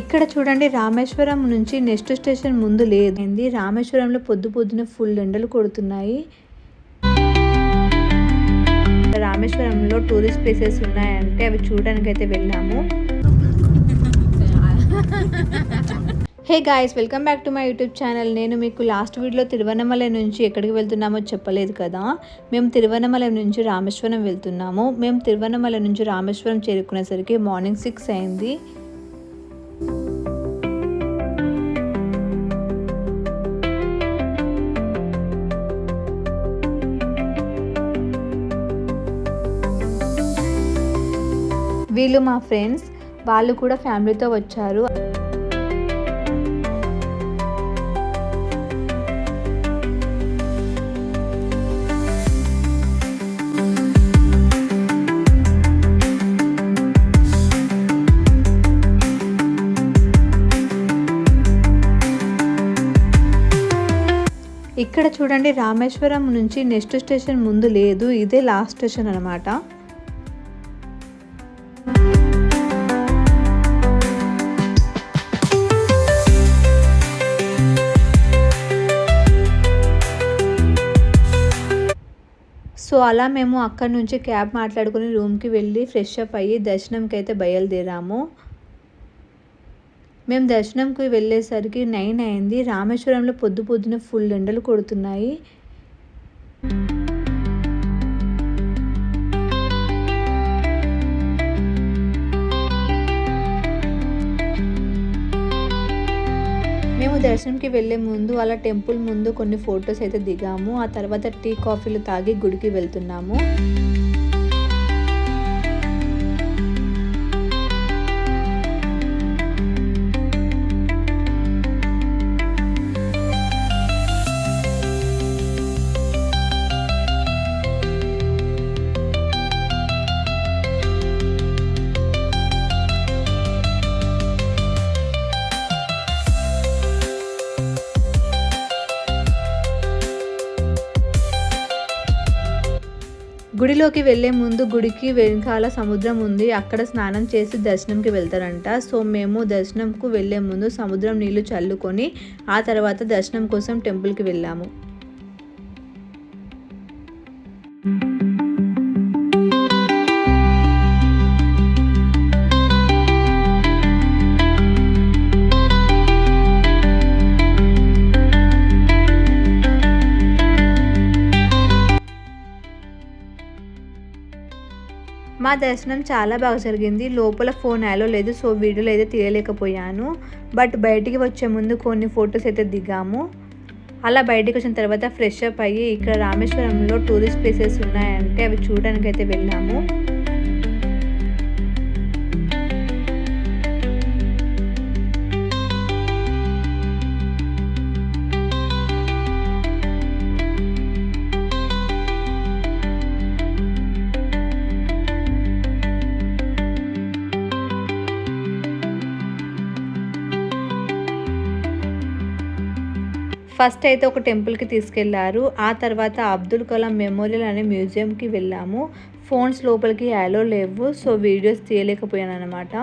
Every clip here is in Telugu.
ఇక్కడ చూడండి రామేశ్వరం నుంచి నెక్స్ట్ స్టేషన్ ముందు లేదండి రామేశ్వరంలో పొద్దు పొద్దున ఫుల్ ఎండలు కొడుతున్నాయి. రామేశ్వరంలో టూరిస్ట్ ప్లేసెస్ ఉన్నాయంటే అవి చూడడానికి అయితే వెళ్ళాము. Hey guys welcome back to my YouTube channel నేను మీకు లాస్ట్ వీడియోలో తిరువన్నమలై నుంచి ఎక్కడికి వెళ్తున్నామో చెప్పలేదు కదా? మేము తిరువన్నమలై నుంచి రామేశ్వరం వెళ్తున్నాము. మేము తిరువన్నమలై నుంచి రామేశ్వరం చేరుకునేసరికి మార్నింగ్ సిక్స్ అయింది. వీళ్ళు మా ఫ్రెండ్స్ వాళ్ళు కూడా ఫ్యామిలీతో వచ్చారు. ఇక్కడ చూడండి రామేశ్వరం నుంచి నెక్స్ట్ స్టేషన్ ముందు లేదు ఇదే లాస్ట్ స్టేషన్ అనమాట సో అలా మేము అక్కడ నుంచి క్యాబ్ మాట్లాడుకుని రూమ్కి వెళ్ళి ఫ్రెష్ అప్ అయ్యి దర్శనంకి అయితే బయలుదేరాము. మేము దర్శనంకి వెళ్ళేసరికి నైన్ అయింది. రామేశ్వరంలో పొద్దు పొద్దున ఫుల్ ఎండలు కొడుతున్నాయి. మేము దర్శనంకి వెళ్ళే ముందు అలా టెంపుల్ ముందు కొన్ని ఫొటోస్ అయితే దిగాము. ఆ తర్వాత టీ కాఫీలు తాగి గుడికి వెళ్తున్నాము. గుడిలోకి వెళ్ళే ముందు గుడికి వెనకాల సముద్రం ఉంది. అక్కడ స్నానం చేసి దర్శనంకి వెళ్తారంట. సో మేము దర్శనంకు వెళ్ళే ముందు సముద్రం నీళ్ళు చల్లుకొని ఆ తర్వాత దర్శనం కోసం టెంపుల్కి వెళ్ళాము. మా దర్శనం చాలా బాగా జరిగింది. లోపల ఫోన్ యాలో లేదు సో వీడియోలో అయితే తీయలేకపోయాను. బట్ బయటికి వచ్చే ముందు కొన్ని ఫొటోస్ అయితే దిగాము. అలా బయటికి వచ్చిన తర్వాత ఫ్రెష్ అప్ అయ్యి ఇక్కడ రామేశ్వరంలో టూరిస్ట్ ప్లేసెస్ ఉన్నాయంటే అవి చూడడానికి అయితే వెళ్ళాము. ఫస్ట్ అయితే ఒక టెంపుల్కి తీసుకెళ్ళారు. ఆ తర్వాత అబ్దుల్ కలాం మెమోరియల్ అనే మ్యూజియంకి వెళ్ళాము. ఫోన్స్ లోపలికి యాలో లేవు. సో వీడియోస్ తీయలేకపోయాను అనమాట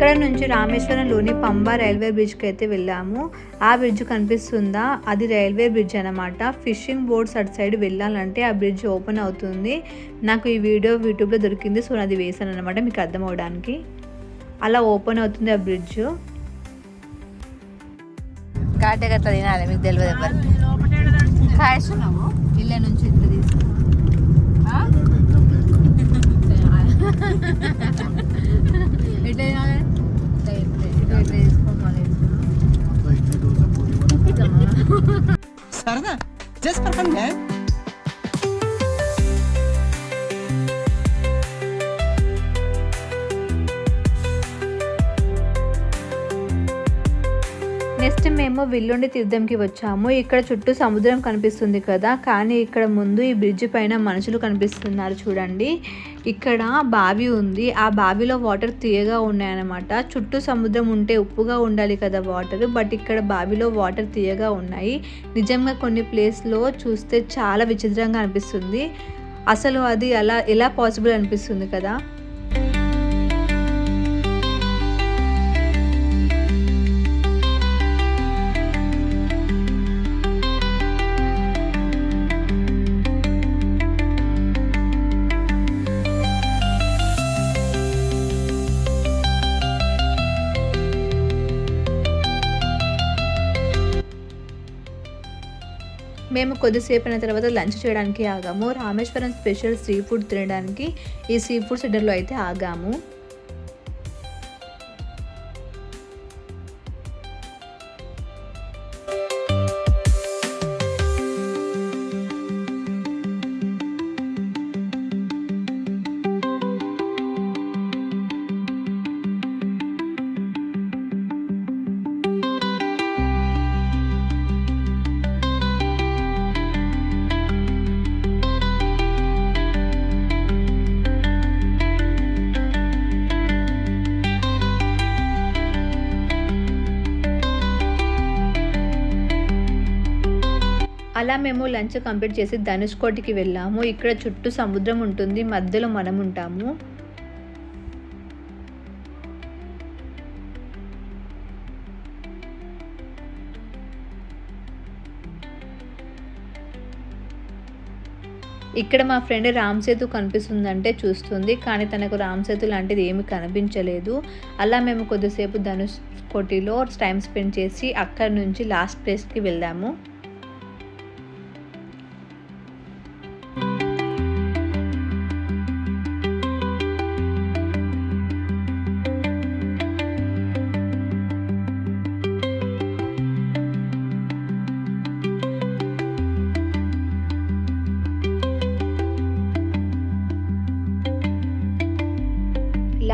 అక్కడ నుంచి రామేశ్వరంలోని పంబా రైల్వే బ్రిడ్జ్కి అయితే వెళ్ళాము. ఆ బ్రిడ్జ్ కనిపిస్తుందా? అది రైల్వే బ్రిడ్జ్ అనమాట ఫిషింగ్ బోట్స్ అటు సైడ్ వెళ్ళాలంటే ఆ బ్రిడ్జ్ ఓపెన్ అవుతుంది. నాకు ఈ వీడియో యూట్యూబ్లో దొరికింది సో అది వేసాను అనమాట మీకు అర్థం అవడానికి. అలా ఓపెన్ అవుతుంది ఆ బ్రిడ్జ్. కాటే గట్ల తినాలి మీకు తెలియదు ఎవరు కాయస్తున్నాము ఇళ్ళ నుంచి ఇట్లా తీసుకున్నాము మేము విల్లుండి తీర్థంకి వచ్చాము. ఇక్కడ చుట్టూ సముద్రం కనిపిస్తుంది కదా. కానీ ఇక్కడ ముందు ఈ బ్రిడ్జ్ పైన మనుషులు కనిపిస్తున్నారు చూడండి. ఇక్కడ బావి ఉంది. ఆ బావిలో వాటర్ తీయగా ఉన్నాయన్నమాట. చుట్టూ సముద్రం ఉంటే ఉప్పుగా ఉండాలి కదా వాటర్. బట్ ఇక్కడ బావిలో వాటర్ తీయగా ఉన్నాయి. నిజంగా కొన్ని ప్లేస్లో చూస్తే చాలా విచిత్రంగా అనిపిస్తుంది. అసలు అది అలా ఎలా పాసిబుల్ అనిపిస్తుంది కదా? మేము కొద్దిసేపు అయిన తర్వాత లంచ్ చేయడానికి ఆగాము. రామేశ్వరం స్పెషల్ సీ ఫుడ్ తినడానికి ఈ సీ ఫుడ్ సెంటర్లో అయితే ఆగాము. అలా మేము లంచ్ కంప్లీట్ చేసి ధనుష్కోటికి వెళ్ళాము. ఇక్కడ చుట్టూ సముద్రం ఉంటుంది మధ్యలో మనం ఉంటాము. ఇక్కడ మా ఫ్రెండ్ రామ్ సేతు కనిపిస్తుందంటే చూస్తుంది కానీ తనకు రామ్ సేతు లాంటిది ఏమీ కనిపించలేదు. అలా మేము కొద్దిసేపు ధనుష్ కోటిలో టైం స్పెండ్ చేసి అక్కడి నుంచి లాస్ట్ ప్లేస్కి వెళ్దాము.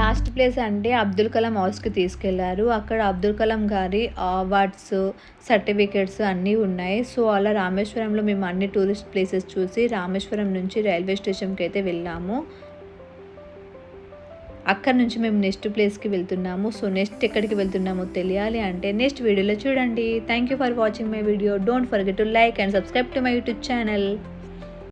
లాస్ట్ ప్లేస్ అంటే అబ్దుల్ కలాం హౌస్కి తీసుకెళ్ళారు. అక్కడ అబ్దుల్ కలాం గారి అవార్డ్స్ సర్టిఫికేట్స్ అన్నీ ఉన్నాయి. సో అలా రామేశ్వరంలో మేము అన్ని టూరిస్ట్ ప్లేసెస్ చూసి రామేశ్వరం నుంచి రైల్వే స్టేషన్కి అయితే వెళ్ళాము. అక్కడ నుంచి మేము నెక్స్ట్ ప్లేస్కి వెళ్తున్నాము. సో నెక్స్ట్ ఎక్కడికి వెళ్తున్నామో తెలియాలి అంటే నెక్స్ట్ వీడియోలో చూడండి. Thank you for watching my video don't forget to like and subscribe to my YouTube channel